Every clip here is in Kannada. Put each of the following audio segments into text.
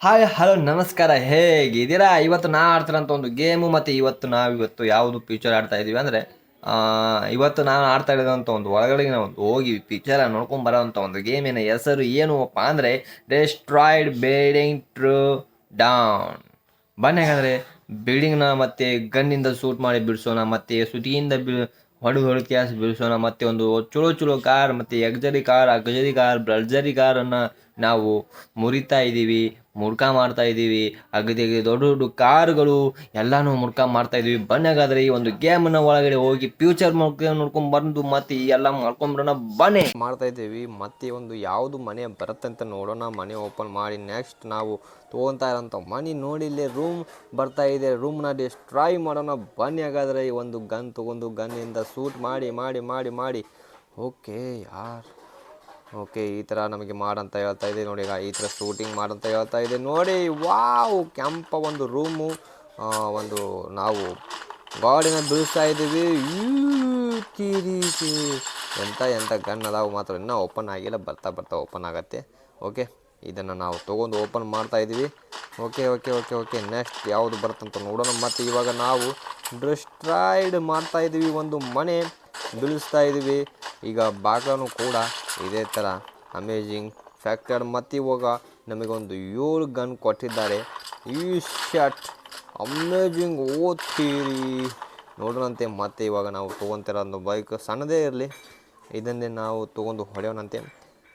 ಹಾಯ್, ಹಲೋ, ನಮಸ್ಕಾರ. ಹೇಗಿದ್ದೀರಾ? ಇವತ್ತು ನಾ ಆಡ್ತಿರೋಂಥ ಒಂದು ಗೇಮು ಮತ್ತು ಇವತ್ತು ನಾವು ಇವತ್ತು ಯಾವುದು ಪಿಕ್ಚರ್ ಆಡ್ತಾ ಇದ್ದೀವಿ ಅಂದರೆ ಇವತ್ತು ನಾನು ಆಡ್ತಾ ಇರೋದಂಥ ಒಂದು ಒಳಗಡೆ ನಾವು ಹೋಗಿ ಪಿಕ್ಚರ ನೋಡ್ಕೊಂಡು ಬರೋವಂಥ ಒಂದು ಗೇಮಿನ ಹೆಸರು ಏನು ಅಪ್ಪ ಅಂದರೆ ಡೆಸ್ಟ್ರಾಯ್ಡ್ ಬಿಲ್ಡಿಂಗ್ ಟ್ರೂ ಡೌನ್ ಬನ್ನಿ ಹಾಗಾದರೆ ಬಿಲ್ಡಿಂಗ್ನ ಮತ್ತು ಗನ್ನಿಂದ ಶೂಟ್ ಮಾಡಿ ಬಿಡಿಸೋಣ, ಮತ್ತು ಸುತಿಯಿಂದ ಬಿ ಹೊಡು ಕ್ಯಾಸ್ ಬಿಡಿಸೋಣ ಮತ್ತು ಒಂದು ಚಲೋ ಚಲೋ ಕಾರ್ ಮತ್ತು ಎಗ್ಜರಿ ಕಾರ್ ಅಗ್ಜರಿ ಕಾರ್ ಬ್ರಲ್ಜರಿ ಕಾರನ್ನು ನಾವು ಮುರಿತಾ ಇದ್ದೀವಿ ಮುಡ್ಕ ಮಾಡ್ತಾ ಇದ್ದೀವಿ. ಅಗದಿ ದೊಡ್ಡ ದೊಡ್ಡ ಕಾರುಗಳು ಎಲ್ಲಾನು ಮುಡ್ಕ ಮಾಡ್ತಾ ಇದ್ದೀವಿ. ಬನ್ನಿ ಈ ಒಂದು ಗೇಮ್ನ ಒಳಗಡೆ ಹೋಗಿ ಫ್ಯೂಚರ್ ನೋಡ್ಕೊಂಡು ನೋಡ್ಕೊಂಡು ಬಂದು ಮತ್ತೆ ಈ ಎಲ್ಲ ಮಾಡ್ಕೊಂಡ್ಬರೋಣ ಬನ್ನಿ. ಮಾಡ್ತಾ ಇದ್ದೀವಿ. ಮತ್ತೆ ಒಂದು ಯಾವುದು ಮನೆ ಬರುತ್ತೆ ಅಂತ ನೋಡೋಣ. ಮನೆ ಓಪನ್ ಮಾಡಿ ನೆಕ್ಸ್ಟ್ ನಾವು ತೊಗೊತಾ ಇರೋಂಥ ಮನೆ ನೋಡಿ, ಇಲ್ಲಿ ರೂಮ್ ಬರ್ತಾ ಇದೆ. ರೂಮ್ನ ಡಿಸ್ಟ್ರಾಯ್ ಮಾಡೋಣ. ಬನ್ನಿ ಹಾಗಾದರೆ ಈ ಒಂದು ಗನ್ ತೊಗೊಂಡು ಗನ್ನಿಂದ ಸೂಟ್ ಮಾಡಿ ಮಾಡಿ ಮಾಡಿ ಮಾಡಿ. ಓಕೆ ಯಾರ್? ಓಕೆ, ಈ ಥರ ನಮಗೆ ಮಾಡಂತ ಹೇಳ್ತಾ ಇದೆ. ನೋಡಿ, ಈಗ ಈ ಥರ ಶೂಟಿಂಗ್ ಮಾಡಂತ ಹೇಳ್ತಾ ಇದೆ. ನೋಡಿ, ವಾವ್, ಕೆಂಪ ಒಂದು ರೂಮು ಒಂದು ನಾವು ಗಾಡಿನ ಬೀಳಿಸ್ತಾ ಇದ್ದೀವಿ. ಎಂಥ ಎಂಥ ಗನ್ ಅದಾವು ಮಾತ್ರ. ಇನ್ನೂ ಓಪನ್ ಆಗಿಲ್ಲ, ಬರ್ತಾ ಬರ್ತಾ ಓಪನ್ ಆಗತ್ತೆ. ಓಕೆ. ಇದನ್ನು ನಾವು ತೊಗೊಂಡು ಓಪನ್ ಮಾಡ್ತಾ ಇದ್ದೀವಿ. Okay okay okay okay next ಯಾವುದು ಬರುತ್ತಂತ ನೋಡೋಣ. ಮತ್ತು ಇವಾಗ ನಾವು ಡಿಸ್ಟ್ರಾಯ್ಡ್ ಮಾಡ್ತಾ ಇದ್ದೀವಿ. ಒಂದು ಮನೆ ಬೀಳಿಸ್ತಾ ಇದ್ದೀವಿ. ಈಗ ಬಾಗಲೂ ಕೂಡ ಇದೇ ಥರ ಅಮೇಜಿಂಗ್ ಫ್ಯಾಕ್ಟರ್ ಮತ್ತು ಇವಾಗ ನಮಗೊಂದು ಏಳು ಗನ್ ಕೊಟ್ಟಿದ್ದಾರೆ. ಈ ಶಟ್ ಅಮೇಜಿಂಗ್ ಓದ್ತೀರಿ. ನೋಡೋಣಂತೆ ಮತ್ತೆ ಇವಾಗ ನಾವು ತೊಗೊತಿರೋ ಒಂದು ಬೈಕ್ ಸಣ್ಣದೇ ಇರಲಿ. ಇದನ್ನೇ ನಾವು ತೊಗೊಂಡು ಹೊಡೆಯೋಣಂತೆ.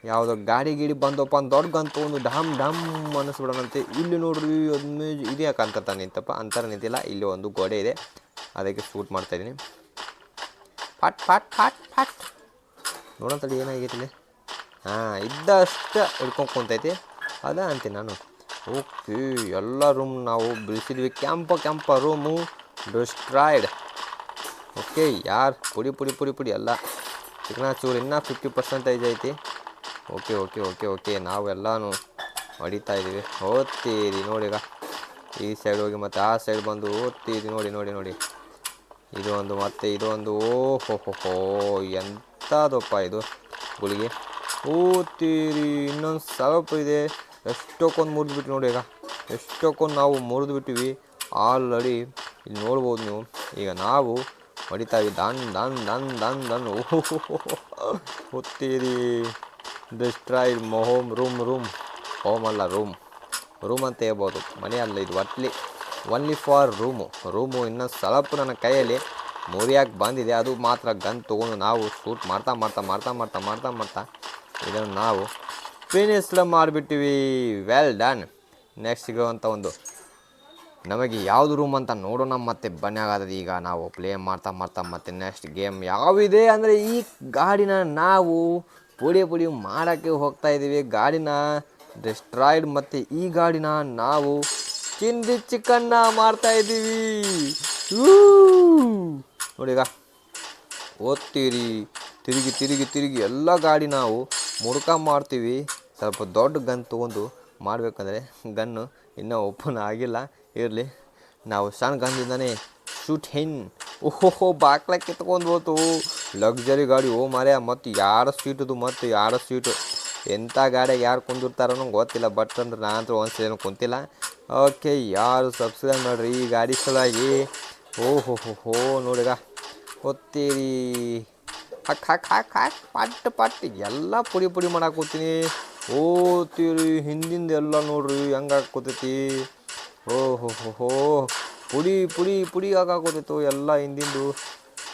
ಯಾವುದೋ ಗಾಡಿ ಗೀಡಿ ಬಂದಪ್ಪ ಅಂತ ದೊಡ್ಡ ಒಂದು ಡಮ್ ಡಮ್ ಅನ್ನಿಸ್ಬಿಡೋಣಂತೆ ಇಲ್ಲಿ ನೋಡ್ರಿ ಅಮೇಜ್ ಇದು ಯಾಕೆ ಅಂತ ನಿಂತಪ್ಪ. ಅಂತರ ನಿಂತಿಲ್ಲ, ಇಲ್ಲಿ ಒಂದು ಗೋಡೆ ಇದೆ. ಅದಕ್ಕೆ ಶೂಟ್ ಮಾಡ್ತಾಯಿದ್ದೀನಿ ಫಟ್ ಫಟ್ ಫಟ್ ಫಟ್ ನೋಡೋಂತಡಿ ಏನಾಗೈತಿ ಇಲ್ಲಿ ಹಾಂ, ಇದ್ದಷ್ಟು ಹಿಡ್ಕೊಂಡು ಕುಂತೈತಿ. ಅದ ಅಂತೀನಿ ನಾನು. ಓಕೆ, ಎಲ್ಲ ರೂಮ್ ನಾವು ಬಿಡಿಸಿದ್ವಿ. ಕೆಂಪ ಕೆಂಪ ರೂಮು ಡಿಸ್ಟ್ರಾಯ್ಡ್ ಓಕೆ, ಯಾರು, ಪುಡಿ ಪುಡಿ ಪುಡಿ ಪುಡಿ ಎಲ್ಲ ಚಿಕ್ಕನಾಚೂರು ಚೂರು ಇನ್ನೂ ಫಿಫ್ಟಿ ಪರ್ಸೆಂಟೇಜ್ ಐತಿ. Okay okay okay okay. ನಾವೆಲ್ಲನೂ ಹೊಡಿತಾ ಇದ್ದೀವಿ ಓದ್ತೀರಿ ನೋಡಿ ಈಗ. ಈ ಸೈಡ್ ಹೋಗಿ ಮತ್ತು ಆ ಸೈಡ್ ಬಂದು ಓದ್ತೀರಿ ನೋಡಿ ನೋಡಿ ನೋಡಿ. ಇದು ಒಂದು ಮತ್ತೆ ಇದು ಒಂದು ಓಹೋ, ಹೋ ಹೋ. ಎಂಥದಪ್ಪ ಇದು ಗುಳಿಗೆ. ಓದ್ತೀರಿ, ಇನ್ನೊಂದು ಸ್ವಲ್ಪ ಇದೆ. ಎಷ್ಟೊಕ್ಕೊಂದು ಮುರಿದ್ಬಿಟ್ಟು ನೋಡಿ ಈಗ. ಎಷ್ಟೊಕ್ಕೊಂದು ನಾವು ಮುರಿದು ಬಿಟ್ಟಿವಿ ಆಲ್ರೆಡಿ ಇಲ್ಲಿ ನೋಡ್ಬೋದು ನೀವು. ಈಗ ನಾವು ಹೊಡಿತಾ ಇದ್ದೀವಿ ದನ್ ದನ್ ದನ್ ದನ್ ದನ್ ಓಹೋ ಓದ್ತೀರಿ. Destroyed home room room home ಅಲ್ಲ ರೂಮ್ ರೂಮ್ ಅಂತ ಹೇಳ್ಬೋದು. ಮನೆ ಅಲ್ಲ ಇದು ಒಟ್ಲಿ ಒನ್ಲಿ ಫಾರ್ ರೂಮು ರೂಮು ಇನ್ನೊಂದು ಸ್ವಲ್ಪ ನನ್ನ ಕೈಯಲ್ಲಿ ಮುರಿಯಾಕೆ ಬಂದಿದೆ. ಅದು ಮಾತ್ರ ಗನ್ ತೊಗೊಂಡು ನಾವು ಸೂಟ್ ಮಾಡ್ತಾ ಮಾಡ್ತಾ ಮಾಡ್ತಾ ಮಾಡ್ತಾ ಮಾಡ್ತಾ ಮಾಡ್ತಾ ಇದನ್ನು ನಾವು ಫಿನಿಸ್ಲ ಮಾಡಿಬಿಟ್ಟಿವಿ. ವೆಲ್ ಡನ್ ನೆಕ್ಸ್ಟ್ ಸಿಗುವಂಥ ಒಂದು, ನಮಗೆ ಯಾವುದು ರೂಮ್ ಅಂತ ನೋಡೋಣ ಮತ್ತೆ ಬನ್ನಿ ಆಗೋದು ಈಗ ನಾವು ಪ್ಲೇ ಮಾಡ್ತಾ ಮಾಡ್ತಾ ಮತ್ತೆ ನೆಕ್ಸ್ಟ್ ಗೇಮ್ ಯಾವಿದೆ ಅಂದರೆ ಈ ಗಾಡಿನ ನಾವು ಪುಡಿ ಪುಡಿ ಮಾಡೋಕ್ಕೆ ಹೋಗ್ತಾ ಇದ್ದೀವಿ ಗಾಡಿನ ಡಿಸ್ಟ್ರಾಯ್ಡ್ ಮತ್ತು ಈ ಗಾಡಿನ ನಾವು ಚಿಂದಿ ಚಿಕನ್ನ ಮಾಡ್ತಾ ಇದ್ದೀವಿ ನೋಡಿ ಓದ್ತೀರಿ, ತಿರುಗಿ ತಿರುಗಿ ತಿರುಗಿ ಎಲ್ಲ ಗಾಡಿ ನಾವು ಮುಡ್ಕ ಮಾಡ್ತೀವಿ. ಸ್ವಲ್ಪ ದೊಡ್ಡ ಗನ್ ತೊಗೊಂಡು ಮಾಡಬೇಕಂದ್ರೆ ಗನ್ನು ಇನ್ನೂ ಓಪನ್ ಆಗಿಲ್ಲ. ಇರಲಿ, ನಾವು ಸಣ್ಣ ಗನ್ನಿಂದನೇ ಶೂಟ್ ಹೆನ್ ಓಹೋ ಬಾಕ್ಲಕ್ಕೆ ಕಿತ್ಕೊಂಡು ಹೋತು ಲಕ್ಸರಿ ಗಾಡಿ, ಓ ಮಾರ್ಯ, ಮತ್ತು ಯಾರ ಸೀಟದು ಮತ್ತು ಯಾರ ಸೀಟು ಎಂಥ ಗಾಡಿಯಾಗ ಯಾರು ಕುಂದಿರ್ತಾರೋ ಗೊತ್ತಿಲ್ಲ ಬಟ್ ಅಂದ್ರೆ ನಾನು ಒಂದು ಏನು ಕುಂತಿಲ್ಲ. ಓಕೆ ಯಾರು ಸಬ್ಸ್ಕ್ರೈಬ್ ಮಾಡಿರಿ ಈ ಗಾಡಿ ಸಲುವಾಗಿ? ಓ ಹೋ ಹೋ ನೋಡಿಗ, ಹೊತ್ತೀರಿ. ಹಾಕ್ ಹಾಕ್ ಹಾಕ್ ಹಾಕ್, ಪಟ್ ಪಟ್, ಎಲ್ಲ ಪುಡಿ ಪುಡಿ ಮಾಡಾಕೋತೀನಿ ಓದ್ತೀರಿ, ಹಿಂದಿಂದ ಎಲ್ಲ ನೋಡ್ರಿ, ಹೆಂಗೆ ಹಾಕೋತೈತಿ ಓ ಹೋ ಹೋ ಪುಡಿ ಪುಡಿ ಪುಡಿ ಆಗಾಕೋತಿತ್ತು ಎಲ್ಲ ಹಿಂದಿಂದು.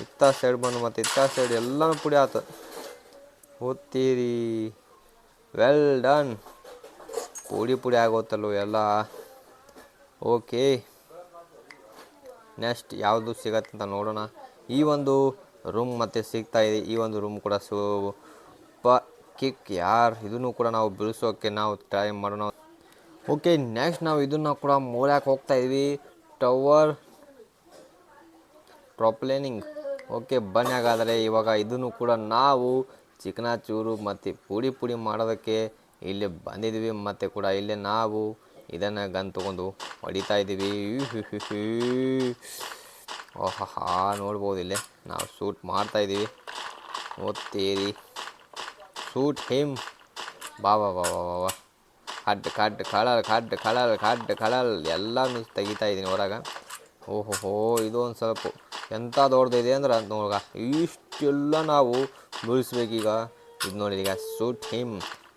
ಇತ್ತ ಸೈಡ್ ಬಂದು ಮತ್ತು ಇತ್ತ ಸೈಡ್ ಎಲ್ಲನೂ ಪುಡಿ ಆತ. ಓದ್ತೀರಿ ವೆಲ್ ಡನ್ ಪುಡಿ ಪುಡಿ ಆಗೋತಲ್ಲೋ ಎಲ್ಲ. ಓಕೆ ನೆಕ್ಸ್ಟ್ ಯಾವುದು ಸಿಗತ್ತೆ ಅಂತ ನೋಡೋಣ. ಈ ಒಂದು ರೂಮ್ ಮತ್ತೆ ಸಿಗ್ತಾ ಇದೆ. ಈ ಒಂದು ರೂಮ್ ಕೂಡ ಸೋ ಪ ಕಿಕ್ ಯಾರ್. ಇದನ್ನು ಕೂಡ ನಾವು ಬಿಡಿಸೋಕ್ಕೆ ನಾವು ಟ್ರೈ ಮಾಡೋಣ. ಓಕೆ ನೆಕ್ಸ್ಟ್ ನಾವು ಇದನ್ನು ಕೂಡ ಮೋರ್ಯಾಕೆ ಹೋಗ್ತಾ ಇದ್ವಿ. ಟವರ್ ಟ್ರಾಪ್ಲೇನಿಂಗ್ ಓಕೆ, ಬನ್ನಿ ಹಾಗಾದರೆ. ಇವಾಗ ಇದನ್ನು ಕೂಡ ನಾವು ಚಿಕನ ಚೂರು ಮತ್ತು ಪುಡಿ ಪುಡಿ ಮಾಡೋದಕ್ಕೆ ಇಲ್ಲಿ ಬಂದಿದ್ವಿ ಮತ್ತು ಕೂಡ ಇಲ್ಲೇ ನಾವು ಇದನ್ನು ಗನ್ ತೊಗೊಂಡು ಹೊಡಿತಾ ಇದ್ದೀವಿ. ಓಹಾ ನೋಡ್ಬೋದು ಇಲ್ಲೇ. ನಾವು ಶೂಟ್ ಮಾಡ್ತಾ ಇದ್ದೀವಿ. ಓದ್ತೀರಿ. Shoot him. ಬಾ ಬಾ ಬಾ ಬಾ ಬಾ ಖಡ್ ಖಡ್ ಕಳಲ್ ಖಡ್ ಕಳಲ್ ಖಡ್ ಕಳಲ್. ಎಲ್ಲನೂ ತೆಗಿತಾ ಇದ್ದೀನಿ ಹೊರಗೆ. ಓಹೋ ಹೋ ಇದು ಒಂದು ಸ್ವಲ್ಪ ಎಂಥ ದೊಡ್ಡದಿದೆ ಅಂದ್ರೆ ಅದು ಇಷ್ಟೆಲ್ಲ ನಾವು ಬೀಳಿಸ್ಬೇಕೀಗ ಇದು ನೋಡಿ ಈಗ ಸೂಟ್ ಹಿಮ್.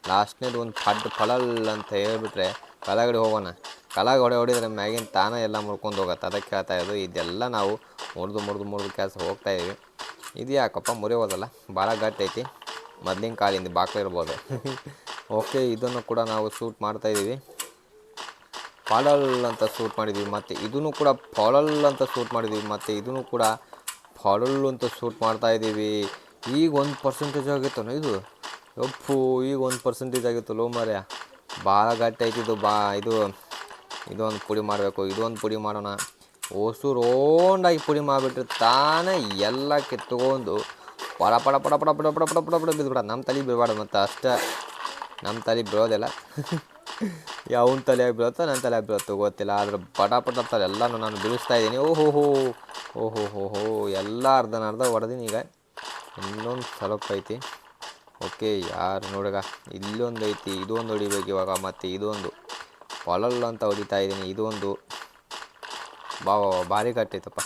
ಲಾಸ್ಟ್ನೇದು ಒಂದು ಫಡ್ ಫಳಲ್ ಅಂತ ಹೇಳ್ಬಿಟ್ರೆ ಕಲಾಗಡೆ ಹೋಗೋಣ. ಕಲಾಗ ಹೊಡೆ ಹೊಡಿದ್ರೆ ಮ್ಯಾಗಿನ ತಾನೇ ಎಲ್ಲ ಮುರ್ಕೊಂಡು ಹೋಗತ್ತೆ. ಅದಕ್ಕೆ ಹೇಳ್ತಾ ಇರೋದು, ಇದೆಲ್ಲ ನಾವು ಮುರಿದು ಮುರಿದು ಮುರಿದು ಕೆಲಸ ಹೋಗ್ತಾ ಇದೀವಿ. ಇದು ಯಾಕಪ್ಪ ಮುರಿಯೋದಲ್ಲ ಭಾಳ ಗಟ್ಟಿ ಐತಿ. ಮೊದ್ಲಿನ ಕಾಲಿಂದ ಬಾಕ್ಲಿರ್ಬೋದು ಓಕೆ ಇದನ್ನು ಕೂಡ ನಾವು ಸೂಟ್ ಮಾಡ್ತಾ ಇದ್ದೀವಿ ಫಾಲಲ್ ಅಂತ ಸೂಟ್ ಮಾಡಿದ್ವಿ, ಮತ್ತು ಇದನ್ನು ಕೂಡ ಫಾಲಲ್ ಅಂತ ಸೂಟ್ ಮಾಡಿದ್ವಿ, ಮತ್ತು ಇದನ್ನು ಕೂಡ ಫಾಲಲ್ ಅಂತ ಸೂಟ್ ಮಾಡ್ತಾ ಇದ್ದೀವಿ. ಈಗ ಒಂದು ಪರ್ಸೆಂಟೇಜ್ ಆಗಿತ್ತು ಇದು? ಒಪ್ಪು ಈಗ ಒಂದು ಪರ್ಸೆಂಟೇಜ್ ಆಗಿತ್ತು ಲೋ ಮಾರ್ಯ ಭಾಳ ಗಟ್ಟಿ ಐತಿದ್ದು ಬಾ, ಇದು, ಇದೊಂದು ಪುಡಿ ಮಾಡಬೇಕು, ಇದೊಂದು ಪುಡಿ ಮಾಡೋಣ. ಓಸು ರೋಂಡಾಗಿ ಪುಡಿ ಮಾಡಿಬಿಟ್ರೆ ತಾನೇ ಎಲ್ಲ ಕಿತ್ಕೊಂಡು ಪಡ ಪಡ ಪಡ ಪಡ ಪಡ ಪಡ ಪಡ ಪಡ ಪಡ ಬಿದ್ದುಬಿಡ ನಮ್ಮ ತಲೆ ಬಿಡಬಾರ್ದು ಮತ್ತು ಅಷ್ಟೇ. ನಮ್ಮ ತಲೆ ಬೀಳೋದಿಲ್ಲ ಯಾವನ ತಲೆಯಾಗಿ ಬೀಳುತ್ತೋ ನನ್ನ ತಲೆಯಾಗಿ ಬೀಳುತ್ತೋ ಗೊತ್ತಿಲ್ಲ. ಆದ್ರೆ ಪಟ ಪಟ ಎಲ್ಲನೂ ನಾನು ಬೀಳಿಸ್ತಾ ಇದ್ದೀನಿ. ಓಹೋ ಹೋ. ಓಹೋ ಹೋ ಹೋ. ಎಲ್ಲ ಅರ್ಧನ ಅರ್ಧ ಹೊಡೆದೀನಿ ಈಗ. ಇನ್ನೊಂದು ಸ್ವಲ್ಪ ಐತಿ ಓಕೆ ಯಾರು ನೋಡಗ? ಇಲ್ಲೊಂದು ಐತಿ. ಇದೊಂದು ಹೊಡಿಬೇಕು ಇವಾಗ ಮತ್ತು ಇದೊಂದು. ಹೊಳಲ್ ಅಂತ ಹೊಡಿತಾ ಇದ್ದೀನಿ. ಇದೊಂದು. ಬಾ, ಭಾರಿ ಕಟ್ಟೈತಪ್ಪ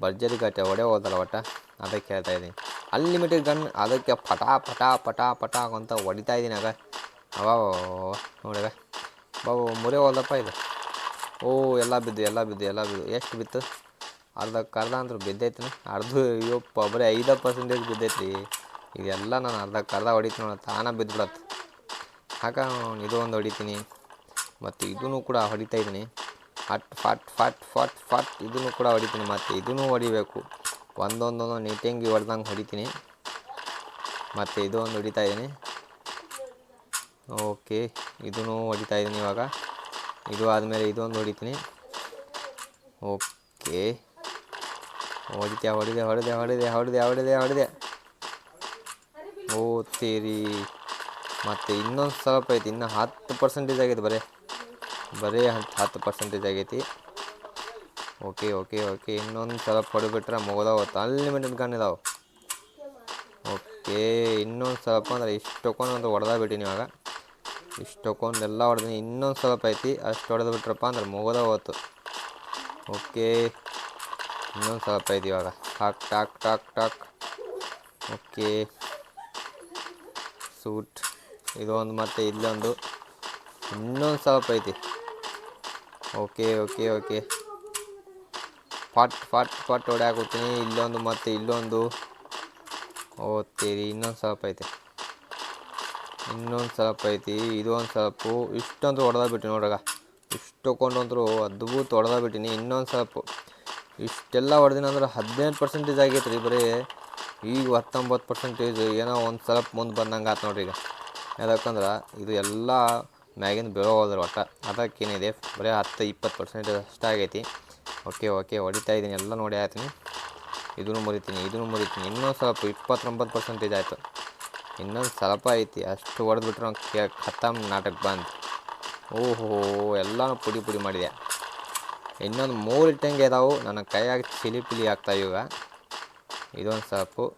ಭರ್ಜರಿ ಕಟ್ಟೆ ಹೊಡೆ ಹೋದಲ್ಲ ಒಟ್ಟ? ಅದಕ್ಕೆ ಹೇಳ್ತಾ ಇದ್ದೀನಿ. ಅನ್ಲಿಮಿಟೆಡ್ ಗನ್ ಅದಕ್ಕೆ ಪಟಾ ಪಟಾ ಪಟಾ ಪಟ ಅಂತ ಹೊಡಿತಾ ಇದ್ದೀನಿ ಆಗ. ಅವ ನೋಡಗ? ಬಾಬು, ಮುರಿ ಹೋದಪ್ಪ ಇದು. ಓ, ಎಲ್ಲ ಬಿದ್ದು ಎಲ್ಲ ಬಿದ್ದು ಎಲ್ಲ ಬಿದ್ದು. ಎಷ್ಟು ಬಿತ್ತು? ಅರ್ಧಕ್ಕೆ ಅರ್ಧ ಅಂದ್ರೆ ಬಿದ್ದೈತಿ ಅರ್ಧ, ಅಯ್ಯೋಪ್ಪ, ಬರೀ ಐದು ಪರ್ಸೆಂಟೇಜ್ ಬಿದ್ದೈತಿ ಇದೆಲ್ಲ ನಾನು ಅರ್ಧಕ್ಕೆ ಅರ್ಧ ಹೊಡಿತೀನಿ ನೋಡ, ತಾನ ಬಿದ್ದುಬಿಡತ್ತೆ ಹಾಕ ಇದು ಒಂದು ಹೊಡಿತೀನಿ? ಮತ್ತು ಇದೂ ಕೂಡ ಹೊಡಿತಾ ಇದ್ದೀನಿ. ಫಟ್ ಫಟ್ ಫಟ್ ಫಟ್ ಫಟ್ ಇದನ್ನು ಕೂಡ ಹೊಡಿತೀನಿ ಮತ್ತು ಇದೂ ಹೊಡಿಬೇಕು. ಒಂದೊಂದೊಂದು ನೀಟಂಗಿ ಹೊಡೆದಂಗೆ ಹೊಡಿತೀನಿ. ಮತ್ತು ಇದು ಒಂದು ಹೊಡಿತಾ ಇದ್ದೀನಿ. ಓಕೆ, ಇದೂ ಹೊಡಿತಾ ಇದ್ದೀನಿ ಇವಾಗ. ಇದು ಆದಮೇಲೆ ಇದೊಂದು ಹೊಡಿತೀನಿ. ಓಕೆ. ಹೊಡಿತೆ ಹೊಡಿದೆ, ಹೊಡೆದೆ ಹೊಡೆದೆ ಹೊಡೆದೆ ಹೊಡೆದೆ ಹೊಡೆದೆ. ಓ ತೀರಿ ಮತ್ತು ಇನ್ನೊಂದು ಸ್ವಲ್ಪ ಐತಿ, ಇನ್ನು ಹತ್ತು ಪರ್ಸೆಂಟೇಜ್ ಆಗೈತೆ ಬರೀ. ಬರೀ ಹತ್ತು ಹತ್ತು ಪರ್ಸೆಂಟೇಜ್ ಆಗೈತಿ. Okay okay okay. ಇನ್ನೊಂದು ಸ್ವಲ್ಪ ಹೊಡಿಬಿಟ್ರೆ ಮುಗ್ದಾವ ಅನ್ಲಿಮಿಟೆಡ್ ಗನ್ ಇದಾವೆ. ಓಕೆ, ಇನ್ನೊಂದು ಸ್ವಲ್ಪ ಅಂದರೆ ಇಷ್ಟಕ್ಕೊಂದು ಒಂದು ಹೊಡೆದ ಬಿಟ್ಟಿನಿ ಇವಾಗ. ಇಷ್ಟಕ್ಕೊಂದು ಎಲ್ಲ ಹೊಡೆದಿನಿ. ಇನ್ನೊಂದು ಸ್ವಲ್ಪ ಐತಿ. ಅಷ್ಟು ಹೊಡೆದು ಬಿಟ್ರಪ್ಪ ಅಂದ್ರೆ ಮುಗೋದ ಹೋತು. ಓಕೆ. ಇನ್ನೊಂದು ಸ್ವಲ್ಪ ಐತಿ ಇವಾಗ. ಟಾಕ್ ಟಾಕ್ ಟಾಕ್ ಟಾಕ್. ಓಕೆ. ಸೂಟ್. ಇದೊಂದು ಮತ್ತು ಇಲ್ಲೊಂದು. ಇನ್ನೊಂದು ಸ್ವಲ್ಪ ಐತಿ. Okay okay okay. ಫಟ್ ಫಟ್ ಫಟ್ ಹೊಡ್ಯಾಕೋತೀನಿ ಇಲ್ಲೊಂದು ಮತ್ತು ಇಲ್ಲೊಂದು. ಓದ್ತೀರಿ ಇನ್ನೊಂದು ಸ್ವಲ್ಪ ಐತಿ. ಇನ್ನೊಂದು ಸ್ವಲ್ಪ ಐತಿ ಇದೊಂದು ಸ್ವಲ್ಪ ಇಷ್ಟೊಂದು ಹೊಡೆದ ಬಿಟ್ಟು ನೋಡ್ರಾಗ ಇಷ್ಟೊಂಡಂದ್ರು ಅದ್ಭುತ ಹೊಡೆದ ಬಿಟ್ಟಿನಿ, ಇನ್ನೊಂದು ಸ್ವಲ್ಪ ಇಷ್ಟೆಲ್ಲ ಹೊಡೆದಿನ ಅಂದ್ರೆ ಹದಿನೆಂಟು ಪರ್ಸೆಂಟೇಜ್ ಆಗೈತೆ ರೀ ಬರೀ. ಈಗ ಹತ್ತೊಂಬತ್ತು ಪರ್ಸೆಂಟೇಜ್ ಏನೋ ಒಂದು ಸ್ವಲ್ಪ ಮುಂದೆ ಬಂದಂಗೆ ಆತು ನೋಡ್ರಿ ಈಗ. ಯಾಕಂದ್ರೆ ಇದು ಎಲ್ಲ ಮ್ಯಾಗಿಂದ ಬೀಳೋ ಹೋದ್ರೆ ಒಟ್ಟು. ಅದಕ್ಕೇನಿದೆ, ಬರೀ ಹತ್ತು ಇಪ್ಪತ್ತು ಪರ್ಸೆಂಟೇಜ್ ಅಷ್ಟೇ ಆಗೈತಿ. ಓಕೆ ಓಕೆ, ಹೊಡಿತಾ ಇದ್ದೀನಿ ಎಲ್ಲ ನೋಡಿ ಆಯ್ತೀನಿ. ಇದನ್ನು ಮುರಿತೀನಿ ಇದನ್ನು ಮುರಿತೀನಿ, ಇನ್ನೊಂದು ಸ್ವಲ್ಪ ಇಪ್ಪತ್ತೊಂಬತ್ತು ಪರ್ಸೆಂಟೇಜ್ ಆಯಿತು. ಇನ್ನೊಂದು ಸ್ವಲ್ಪ ಐತಿ, ಅಷ್ಟು ಹೊಡೆದ್ಬಿಟ್ರೆ ಕೇ, ಖತಮ್ ನಾಟಕ ಬಂದು. ಓಹೋ, ಎಲ್ಲನೂ ಪುಡಿ ಪುಡಿ ಮಾಡಿದೆ. ಇನ್ನೊಂದು ಮೂರು ಇಟ್ಟಂಗೆ ಇದಾವೆ, ನನ್ನ ಕೈಯಾಗ ಚಿಲಿ ಪಿಲಿ ಆಗ್ತಾ ಇವಾಗ ಇದೊಂದು ಸ್ವಲ್ಪ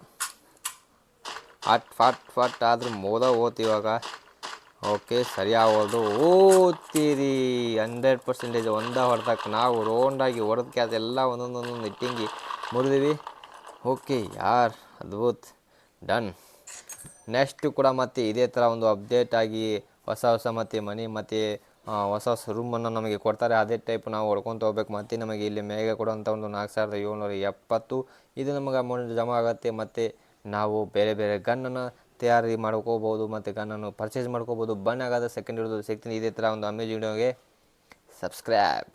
ಅಟ್, ಫಟ್ ಫಟ್ ಆದರೂ ಮೋದ ಓತ್ ಇವಾಗ. ಓಕೆ ಸರಿ ಆಗೋದು ಓದ್ತೀರಿ. ಹಂಡ್ರೆಡ್ ಪರ್ಸೆಂಟೇಜ್ ಒಂದೇ ಹೊಡೆದಕ್ಕೆ ನಾವು ರೌಂಡಾಗಿ ಹೊಡೆದಕ್ಕೆ ಅದೆಲ್ಲ ಒಂದೊಂದೊಂದೊಂದು ಒಂದೊಂದು ಇಟ್ಟಿಂಗಿ ಮುರಿದಿವಿ. ಓಕೆ, ಯಾರ್? ಅದ್ಭುತ್. ಡನ್. ನೆಕ್ಸ್ಟ್ ಕೂಡ ಮತ್ತೆ ಇದೇ ಥರ ಒಂದು ಅಪ್ಡೇಟ್ ಆಗಿ ಹೊಸ ಹೊಸ ಮತ್ತು ಮನೆ ಮತ್ತು ಹೊಸ ಹೊಸ ರೂಮನ್ನು ನಮಗೆ ಕೊಡ್ತಾರೆ. ಅದೇ ಟೈಪ್ ನಾವು ಹೊಡ್ಕೊತ ಹೋಗ್ಬೇಕು. ಮತ್ತು ನಮಗೆ ಇಲ್ಲಿ ಮೇಗೆ ಕೊಡುವಂಥ ಒಂದು ನಾಲ್ಕು ಸಾವಿರದ ಏಳ್ನೂರ ಎಪ್ಪತ್ತು. ಇದು ನಮಗೆ ಅಮೌಂಟ್ ಜಮಾ ಆಗುತ್ತೆ. ಮತ್ತು ನಾವು ಬೇರೆ ಬೇರೆ ಗನ್ನನ್ನು ತಯಾರಿ ಮಾಡ್ಕೋಬೋದು ಮತ್ತು ಗನ್ನನ್ನು ಪರ್ಚೇಸ್ ಮಾಡ್ಕೋಬೋದು ಬನ್ ಆಗೋದು ಸೆಕೆಂಡ್ ಹಿಡಿದು ಸಿಗ್ತೀನಿ. ಇದೇ ಥರ ಒಂದು ಅಮೇಜ್ ವಿಡಿಯೋಗೆ ಸಬ್ಸ್ಕ್ರೈಬ್